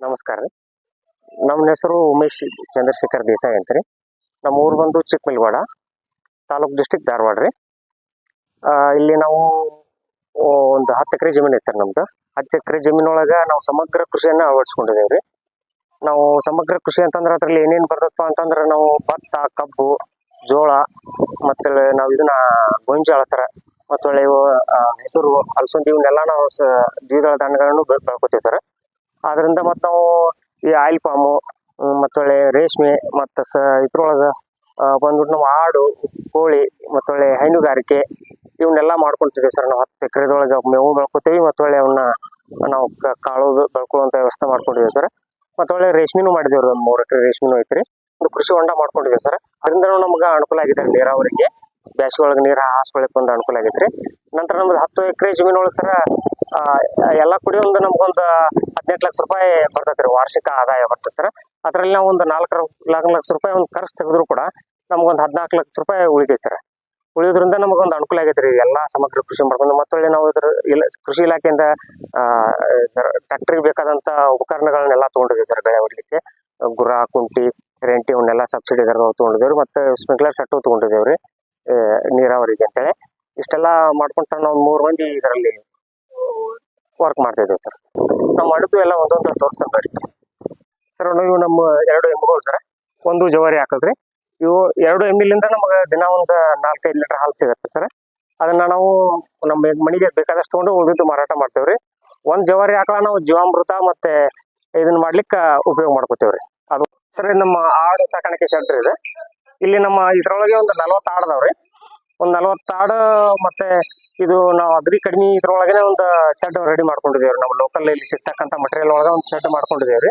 ನಮಸ್ಕಾರ. ರೀ ನಮ್ಮ ಹೆಸರು ಉಮೇಶ್ ಚಂದ್ರಶೇಖರ್ ದೇಸಾಯಿ ಅಂತ ರೀ ನಮ್ಮ ಊರು ಬಂದು ಚಿಕ್ಕಮಲ್ವಾಡ, ತಾಲೂಕು ಡಿಸ್ಟಿಕ್ ಧಾರವಾಡ ರೀ. ಇಲ್ಲಿ ನಾವು ಒಂದು ಹತ್ತು ಎಕರೆ ಜಮೀನು ಐತೆ ಸರ್ ನಮ್ದು. ಹತ್ತು ಎಕರೆ ಜಮೀನೊಳಗೆ ನಾವು ಸಮಗ್ರ ಕೃಷಿಯನ್ನು ಅಳವಡಿಸ್ಕೊಂಡಿದ್ದೇವೆ ರೀ. ನಾವು ಸಮಗ್ರ ಕೃಷಿ ಅಂತಂದ್ರೆ ಅದರಲ್ಲಿ ಏನೇನು ಬರ್ತದಪ್ಪ ಅಂತಂದ್ರೆ ನಾವು ಭತ್ತ, ಕಬ್ಬು, ಜೋಳ, ಮತ್ತು ನಾವು ಇದನ್ನ ಗೊಂಜಾಳ ಸರ. ಮತ್ತು ಹೆಸರು ಅಲಸಂದಿ ಇವನ್ನೆಲ್ಲ ನಾವು ದ್ವಿದಳ ಧಾನ್ಯಗಳನ್ನು ಬೆಳ್, ಬೆಳ್ಕೊತೀವಿ ಸರ್. ಅದರಿಂದ ಮತ್ತು ನಾವು ಈ ಆಯಿಲ್ ಪಾಮು ಮತ್ತೊಳ್ಳೆ ರೇಷ್ಮೆ, ಮತ್ತು ಸ ಇದ್ರೊಳಗೆ ಬಂದ್ಬಿಟ್ಟು ನಾವು ಆಡು, ಕೋಳಿ ಮತ್ತೊಳ್ಳೆ ಹೈನುಗಾರಿಕೆ ಇವನ್ನೆಲ್ಲ ಮಾಡ್ಕೊಳ್ತಿದ್ದೀವಿ ಸರ್ ನಾವು ಹತ್ತು ಎಕರೆದೊಳಗೆ ಮೇವು ಬೆಳ್ಕೊತೀವಿ ಮತ್ತೊಳ್ಳೆ ಅವನ್ನ ನಾವು ಕಾಳೋದು ಕಾಳು ಬೆಳ್ಕೊಳ್ಳುವಂಥ ವ್ಯವಸ್ಥೆ ಮಾಡ್ಕೊಂಡಿದ್ದೀವಿ ಸರ್. ಮತ್ತೊಳ್ಳೆ ರೇಷ್ಮೆನೂ ಮಾಡಿದ್ದೀವಿ ಒಂದು ಮೂರು ಎಕರೆ ರೇಷ್ಮೆನೂ ಐತ್ರಿ. ಒಂದು ಕೃಷಿ ಹೊಂಡ ಮಾಡ್ಕೊಂಡಿದ್ದೀವಿ ಸರ್. ಅದರಿಂದ ನಮ್ಗೆ ಅನುಕೂಲ ಆಗಿದೆ ನೀರಾವರಿಗೆ. ಬ್ಯಾಸಿಗೆ ಒಳಗೆ ನೀರು ಹಾಸ್ಕೊಳ್ಳಿಕ್ಕೆ ಒಂದು ಅನುಕೂಲ ಆಗೈತೆ ರೀ. ನಂತರ ನಮ್ದು ಹತ್ತು ಎಕರೆ ಜಮೀನೊಳಗೆ ಸರ ಎಲ್ಲ ಕುಡಿ ಒಂದು ನಮ್ಗೊಂದು ಹದಿನೆಂಟು ಲಕ್ಷ ರೂಪಾಯಿ ಬರ್ತೈತೆ ರೀ ವಾರ್ಷಿಕ ಆದಾಯ ಬರ್ತೈತೆ ಸರ್. ಅದರಲ್ಲಿ ನಾವು ಒಂದು ನಾಲ್ಕು ನಾಲ್ಕು ಲಕ್ಷ ರೂಪಾಯಿ ಒಂದು ಖರ್ಚು ತೆಗೆದ್ರು ಕೂಡ ನಮ್ಗೊಂದು ಹದಿನಾಲ್ಕು ಲಕ್ಷ ರೂಪಾಯಿ ಉಳಿತೈತೆ ಸರ್. ಉಳಿಯೋದ್ರಿಂದ ನಮಗೊಂದು ಅನುಕೂಲ ಆಗೈತೆ ರೀ ಎಲ್ಲ ಸಮಗ್ರ ಕೃಷಿ ಮಾಡ್ಕೊಂಡು ಮತ್ತೊಳ್ಳಿ ನಾವು ಇದ್ರ ಇಲ್ಲ ಕೃಷಿ ಇಲಾಖೆಯಿಂದ ಟ್ರ್ಯಾಕ್ಟ್ರಿಗೆ ಬೇಕಾದಂಥ ಉಪಕರಣಗಳನ್ನೆಲ್ಲ ತೊಗೊಂಡಿದ್ದೀವಿ ಸರ್ ಬೆಳೆ ಹೊಡ್ಲಿಕ್ಕೆ. ಗುರ, ಕುಂಟಿ, ರೆಂಟಿ ಇವನ್ನೆಲ್ಲ ಸಬ್ಸಿಡಿ ನಾವು ತೊಗೊಂಡಿದ್ದೇವೆ ಮತ್ತು ಸ್ಪ್ರಿಂಕ್ಲರ್ ಸೆಟ್ಟು ತೊಗೊಂಡಿದ್ದೇವೆ ರೀ ನೀರಾವರಿಗೆ ಅಂತೇಳಿ. ಇಷ್ಟೆಲ್ಲ ಮಾಡ್ಕೊಂಡು ಸರ್ ನಾವು ಮೂರು ಮಂದಿ ಇದರಲ್ಲಿ ವರ್ಕ್ ಮಾಡ್ತಾ ಇದ್ದೇವೆ ಸರ್ ನಮ್ಮ ಅಡುಪು ಎಲ್ಲ ಒಂದೊಂದು ತೋರ್ಸೋದು ಬೇಡಿ ಸರ್ ಸರ್ ಇವು ನಮ್ಮ ಎರಡು ಎಮ್ಮೆಗಳು ಸರ್ ಒಂದು ಜವಾರಿ ಹಾಕಿದ್ರಿ ಇವು ಎರಡು ಎಮ್ಮಿಲಿಂದ ನಮಗೆ ದಿನ ಒಂದು ನಾಲ್ಕೈದು ಲೀಟರ್ ಹಾಲು ಸಿಗುತ್ತೆ ಸರ್ ಅದನ್ನ ನಾವು ನಮ್ಮ ಮನೆಗೆ ಬೇಕಾದಷ್ಟು ತೊಗೊಂಡು ಉಳಿದಿದ್ದು ಮಾರಾಟ ಮಾಡ್ತೇವೆ ರೀ. ಒಂದು ಜವಾರಿ ಆಕಳ ನಾವು ಜೀವಾಮೃತ ಮತ್ತೆ ಇದನ್ನ ಮಾಡ್ಲಿಕ್ಕೆ ಉಪಯೋಗ ಮಾಡ್ಕೋತೇವೆ ರೀ. ಅದು ಸರ್ ನಮ್ಮ ಆಡು ಸಾಕಾಣಿಕೆ ಶೆಡ್ ಇದೆ. ಇಲ್ಲಿ ನಮ್ಮ ಇದರೊಳಗೆ ಒಂದು ನಲವತ್ತು ಆಡದವ್ರಿ ಒಂದು ನಲವತ್ತು ಆಡು ಮತ್ತೆ ಇದು ನಾವು ಅಗ್ರಿ ಕಡಿಮೆ ಇದ್ರೊಳಗನೆ ಒಂದು ಶೆಡ್ ರೆಡಿ ಮಾಡ್ಕೊಂಡಿದ್ದೇವೆ ನಮ್ಮ ಲೋಕಲ್ ಇಲ್ಲಿ ಸಿಗ್ತಕ್ಕಂಥ ಮಟೀರಿಯಲ್ ಒಳಗೆ ಒಂದು ಶೆಡ್ ಮಾಡ್ಕೊಂಡಿದ್ದೇವೆ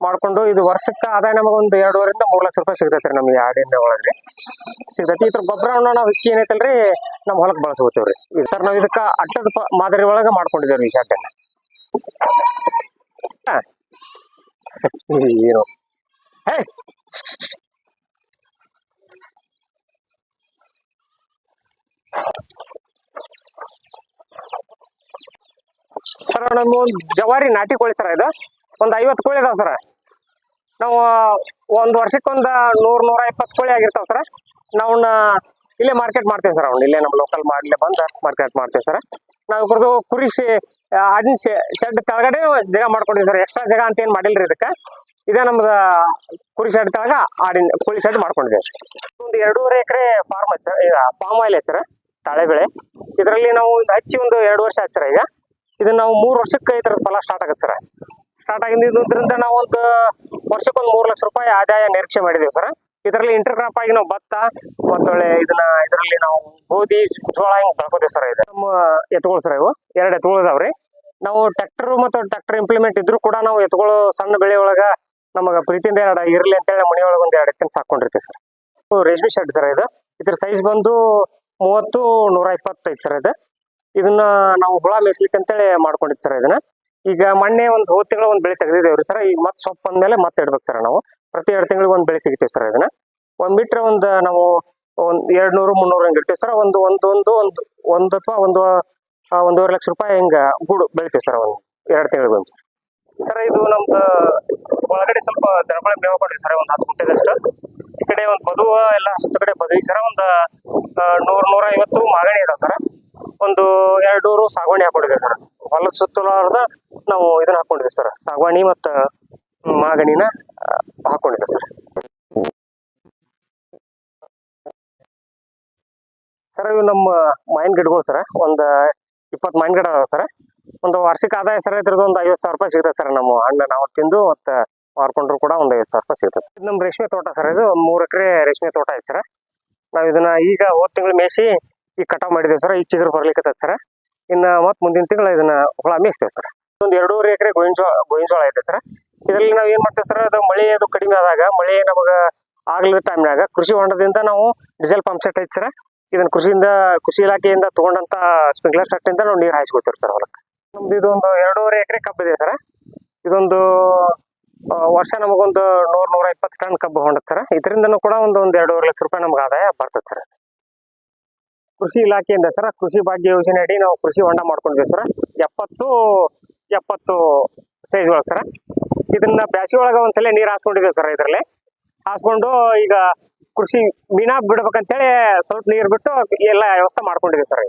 ಮಾಡ್ಕೊಂಡು ಇದು ವರ್ಷಕ್ಕೆ ಆದಾಯ ನಮಗೆ ಒಂದು ಎರಡೂವರೆಯಿಂದ ಮೂರು ಲಕ್ಷ ರೂಪಾಯಿ ಸಿಗ್ತೈತೆ ರೀ ನಮಗೆ ಆಡಿನ ಒಳಗೆ ಸಿಗ್ತೈತಿ. ಇದ್ರ ಗೊಬ್ಬರವನ್ನು ನಾವು ಹಿಕ್ಕಿ ಏನೈತಲ್ರಿ ನಮ್ಮ ಹೊಲಕ್ಕೆ ಬಳಸ್ಕೋತೇವೆ ರೀ. ಸರ್, ನಾವು ಇದಕ್ಕೆ ಪ ಮಾದರಿ ಒಳಗೆ ಮಾಡ್ಕೊಂಡಿದ್ದೇವೆ ರೀ ಈ ಶೆಡ್ಡನ್ನು ಏನು. ಹೇ! ಸರ್ ನಮ್ಮ ಜವಾರಿ ನಾಟಿ ಕೋಳಿ ಸರ್ ಇದು. ಒಂದು ಐವತ್ತು ಕೋಳಿ ಇದಾವೆ ಸರ್. ನಾವು, ಒಂದು ವರ್ಷಕ್ಕೊಂದು ನೂರು, ನೂರ ಇಪ್ಪತ್ತು ಕೋಳಿ ಆಗಿರ್ತಾವೆ ಸರ್. ನಾವು ಇಲ್ಲೇ ಮಾರ್ಕೆಟ್ ಮಾಡ್ತೇವೆ ಸರ್, ಅವ್ನು ಇಲ್ಲೇ ನಮ್ಮ ಲೋಕಲ್ ಮಾಡಲೇ ಬಂದು ಮಾರ್ಕೆಟ್ ಮಾಡ್ತೇವೆ ಸರ್. ನಾವು ಇಬ್ಬರದು ಕುರಿ ಆಡಿನ ಶೆಡ್ ಕೆಳಗಡೆ ಜಾಗ ಮಾಡ್ಕೊಂಡಿವಿ ಸರ್. ಎಕ್ಸ್ಟ್ರಾ ಜಾಗ ಅಂತ ಏನು ಮಾಡಿಲ್ರಿ ಇದಕ್ಕೆ. ಇದೇ ನಮ್ದು ಕುರಿ ಶೆಡ್ ಕೆಳಗ ಆಡಿನ, ಕೋಳಿ ಶೆಡ್ ಮಾಡ್ಕೊಂಡಿದ್ದೇವೆ ಒಂದು ಎರಡೂವರೆ ಎಕರೆ ಫಾರ್ಮ್ ಸರ್. ಈಗ ಫಾರ್ಮ್ ಆಯಿಲ್ ಸರ್, ತಾಳೆ ಬೆಳೆ. ಇದರಲ್ಲಿ ನಾವು ಹಚ್ಚಿ ಒಂದು ಎರಡು ವರ್ಷ ಆಯ್ತು ಸರ್ ಈಗ. ಇದನ್ನ ನಾವು ಮೂರು ವರ್ಷಕ್ಕೆ ಇದರ ಫಲ ಸ್ಟಾರ್ಟ್ ಆಗುತ್ತೆ ಸರ್. ಸ್ಟಾರ್ಟ್ ಆಗಿದ್ದರಿಂದ ನಾವು ಒಂದು ವರ್ಷಕ್ಕೊಂದು ಮೂರು ಲಕ್ಷ ರೂಪಾಯಿ ಆದಾಯ ನಿರೀಕ್ಷೆ ಮಾಡಿದೀವಿ ಸರ್. ಇದರಲ್ಲಿ ಇಂಟರ್ ಕ್ರಾಪ್ ಆಗಿ ನಾವು ಭತ್ತ, ಮತ್ತೊಳ್ಳೆ ಇದನ್ನ ಇದರಲ್ಲಿ ನಾವು ಗೋಧಿ, ಜೋಳ ಹಿಂಗ್ ಬೆಳ್ಕೋತೀವಿ ಸರ್ ಇದು. ನಮ್ಮ ಎತ್ತುಗಳು ಸರ್ ಇವು. ಎರಡು ಇದಾವ್ರಿ ನಾವು ಟ್ರ್ಯಾಕ್ಟರ್ ಮತ್ತು ಟ್ರ್ಯಾಕ್ಟರ್ ಇಂಪ್ಲಿಮೆಂಟ್ ಇದ್ರು ಕೂಡ ನಾವು ಎತ್ತುಗಳು ಸಣ್ಣ ಬೆಳೆ ಒಳಗ ನಮಗೆ ಪ್ರೀತಿಯಿಂದ ಎರಡು ಇರ್ಲಿ ಅಂತೇಳಿ ಹೇಳಿ ಒಳಗೆ ಒಂದು ಎರಡು ಎತ್ತಿನ ಸಾಕೊಂಡಿರ್ತೀವಿ ಸರ್. ರೇಷ್ಮೆ ಶೆಡ್ ಸರ್ ಇದು. ಇದ್ರ ಸೈಜ್ ಬಂದು ಮೂವತ್ತು ನೂರ ಇಪ್ಪತ್ತೈದು ಸರ್ ಇದು. ಇದನ್ನ ನಾವು ಹುಳ ಮೇಯ್ಸ್ಲಿಕ್ಕೆ ಅಂತೇಳಿ ಮಾಡ್ಕೊಂಡಿದ್ದು ಸರ್ ಇದನ್ನ. ಈಗ ಮೊನ್ನೆ ಒಂದು ಹೋದ ತಿಂಗಳು ಒಂದು ಬೆಳೆ ತೆಗೆದಿದ್ದೇವ್ರಿ ಸರ್ ಈಗ ಮತ್ತೆ ಸೊಪ್ಪು ಅಂದ್ಮೇಲೆ ಮತ್ತೆ ಇಡ್ಬೇಕು ಸರ್ ನಾವು. ಪ್ರತಿ ಎರಡು ತಿಂಗಳಿಗೆ ಒಂದು ಬೆಳೆ ತೆಗಿತೀವಿ ಸರ್ ಇದನ್ನ. ಒಂದ್ ಬಿಟ್ರೆ ಒಂದು ನಾವು ಒಂದ್ ಎರಡ್ ನೂರು ಮುನ್ನೂರು ಹಂಗೆ ಇಡ್ತೀವಿ ಸರ್ ಒಂದು ಒಂದು ಒಂದು ಒಂದು ಅಥವಾ ಒಂದು ಒಂದೂವರೆ ಲಕ್ಷ ರೂಪಾಯಿ ಹಿಂಗ ಗೂಡು ಬೆಳಿತೀವಿ ಸರ್ ಒಂದು ಎರಡು ತಿಂಗಳಿಗೆ ಒಂದು. ಸರ್ ಇದು ನಮ್ದು ಒಳಗಡೆ ಸ್ವಲ್ಪ ದನಗಳ ಮೇವು ಕೊಡ್ರಿ ಸರ್ ಒಂದು ಹತ್ತು ಗುಂಟೆದಷ್ಟು ಈ ಕಡೆ ಒಂದು ಬದುವ ಎಲ್ಲ ಸುತ್ತ ಕಡೆ ಬದುವಿ ಸರ್ ಒಂದು ನೂರ್ ನೂರ ಐವತ್ತು ಮಾಗಣಿ ಇದಾವೆ ಸರ್ ಒಂದು ಎರಡು ನೂರು ಸಾಗವಾಣಿ ಹಾಕೊಂಡಿದ್ವಿ ಸರ್. ಹೊಲದ ಸುತ್ತಲಾರ್ದ ನಾವು ಇದನ್ನ ಹಾಕೊಂಡಿದ್ವಿ ಸರ್. ಸಾಗವಾಣಿ ಮತ್ತು ಮಾಗಣಿನ ಹಾಕೊಂಡಿದ್ವಿ ಸರ್. ಸರ್, ಇವು ನಮ್ಮ ಮಾವಿನ ಗಿಡಗಳು ಸರ್. ಒಂದು ಇಪ್ಪತ್ತು ಮಾವಿನ ಗಿಡ ಅದಾವೆ ಸರ್. ಒಂದು ವಾರ್ಷಿಕ ಆದಾಯ ಸರ್ ಇದ್ರದ್ದು ಒಂದು ಐವತ್ತು ಸಾವಿರ ರೂಪಾಯಿ ಸಿಗುತ್ತೆ ಸರ್ ನಮ್ಮ ಹಣ್ಣು ನಾವು ತಿಂದು ಮತ್ತು ಮಾರ್ಕೊಂಡ್ರು ಕೂಡ ಒಂದು ಐವತ್ತು ಸಾವಿರ ರೂಪಾಯಿ ಸಿಗುತ್ತೆ ಇದು ನಮ್ಮ ರೇಷ್ಮೆ ತೋಟ ಸರ್. ಇದು ಮೂರು ಎಕರೆ ರೇಷ್ಮೆ ತೋಟ ಐತೆ ಸರ್. ನಾವು ಇದನ್ನ ಈಗ ಹೋದ ತಿಂಗಳು ಮೇಯಿಸಿ ಈಗ ಕಟಾವ್ ಮಾಡಿದ್ದೇವೆ ಸರ್. ಈ ಚಿಗುರು ಬರ್ಲಿಕ್ಕೆ ಸರ್. ಇನ್ನು ಮತ್ತೆ ಮುಂದಿನ ತಿಂಗಳು ಇದನ್ನ ಹುಳ ಮೇಯಿಸ್ತೇವೆ ಸರ್. ಒಂದು ಎರಡೂವರೆ ಎಕರೆ ಗೋವಿನ ಜೋಳ ಐತೆ ಸರ್. ಇದರಲ್ಲಿ ನಾವು ಏನು ಮಾಡ್ತೇವೆ ಸರ್, ಅದು ಮಳೆ ಅದು ಕಡಿಮೆ ಆದಾಗ, ಮಳೆ ನಮಗೆ ಆಗ್ಲಿದ ಟೈಮ್ನಾಗ ಕೃಷಿ ಹೊಂಡದಿಂದ ನಾವು ಡೀಸೆಲ್ ಪಂಪ್ ಸೆಟ್ ಐತೆ ಸರ್. ಇದನ್ನ ಕೃಷಿಯಿಂದ, ಕೃಷಿ ಇಲಾಖೆಯಿಂದ ತಗೊಂಡಂತ ಸ್ಪ್ರಿಂಕ್ಲರ್ ಸೆಟ್ ಇಂದ ನಾವು ನೀರು ಹಾಯಿಸ್ಕೊತೀವಿ ಸರ್ ಹೊಲಕ್ಕೆ. ನಮ್ದು ಇದೊಂದು ಎರಡೂವರೆ ಎಕರೆ ಕಬ್ಬಿದೆ ಸರ್. ಇದೊಂದು ವರ್ಷ ನಮಗೊಂದು ನೂರ್ ನೂರ ಇಪ್ಪತ್ತು ಟನ್ ಕಬ್ಬು ಹೊಂಡತ್ತೆ ಸರ್. ಇದರಿಂದನೂ ಕೂಡ ಒಂದು ಒಂದು ಎರಡೂವರೆ ಲಕ್ಷ ರೂಪಾಯಿ ನಮ್ಗೆ ಆದಾಯ ಬರ್ತದೆ ಸರ್. ಕೃಷಿ ಇಲಾಖೆಯಿಂದ ಸರ್ ಕೃಷಿ ಭಾಗ್ಯ ಯೋಜನೆ ಅಡಿ ನಾವು ಕೃಷಿ ಹೊಂಡ ಮಾಡ್ಕೊಂಡಿದ್ದೀವಿ ಸರ್. ಎಪ್ಪತ್ತು ಎಪ್ಪತ್ತು ಸೈಜ್ ಒಳಗೆ ಸರ್. ಇದು ಇದನ್ನ ಬ್ಯಾಸಿ ಒಳಗೆ ಒಂದ್ಸಲ ನೀರು ಹಾಸ್ಕೊಂಡಿದ್ದೇವೆ ಸರ್ ಇದರಲ್ಲಿ. ಹಾಸ್ಕೊಂಡು ಈಗ ಕೃಷಿ ಮೀನಾ ಬಿಡ್ಬೇಕಂತೇಳಿ ಸ್ವಲ್ಪ ನೀರು ಬಿಟ್ಟು ಎಲ್ಲ ವ್ಯವಸ್ಥೆ ಮಾಡ್ಕೊಂಡಿದ್ದೀವಿ ಸರ್.